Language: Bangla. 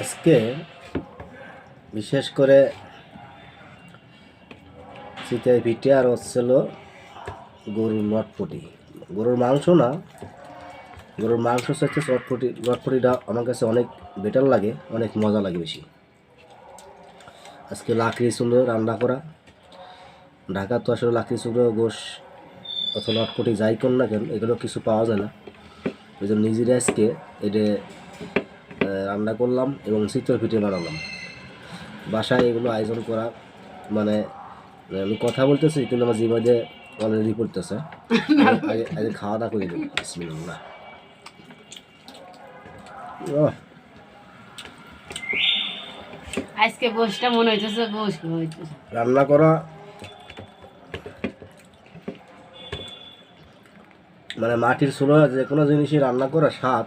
আজকে বিশেষ করে শীতের পিঠে আর হচ্ছিল গরুর লটপটি। গরুর মাংস না, গরুর মাংস হচ্ছে চটপটি, লটপটিটা আমার কাছে অনেক বেটার লাগে, অনেক মজা লাগে বেশি। আজকে লাকড়ি চুলো রান্না করা। ঢাকা তো আসলে লাকড়ি চুলো গোশ অথবা লটপটি যাই কোন না কেন, এগুলো কিছু পাওয়া যায় না। ওই জন্য নিজেরা আজকে এটা রান্না করলাম এবং শীতল পিঠে বানালাম। বাসায় এগুলো আয়োজন করা মানে আমি কথা বলতেছি কিন্তু আমার অলরেডি পড়তেছে। আগে- আগে আগে খাওয়া দাওয়া করে দেবো বিসমিল্লাহ। আজকে গোষ্ঠটা মনে হইতেছে গোষ্ঠ হইতেছে। রান্না করা মানে মাটির চুলো যে কোনো জিনিসই রান্না করা স্বাদ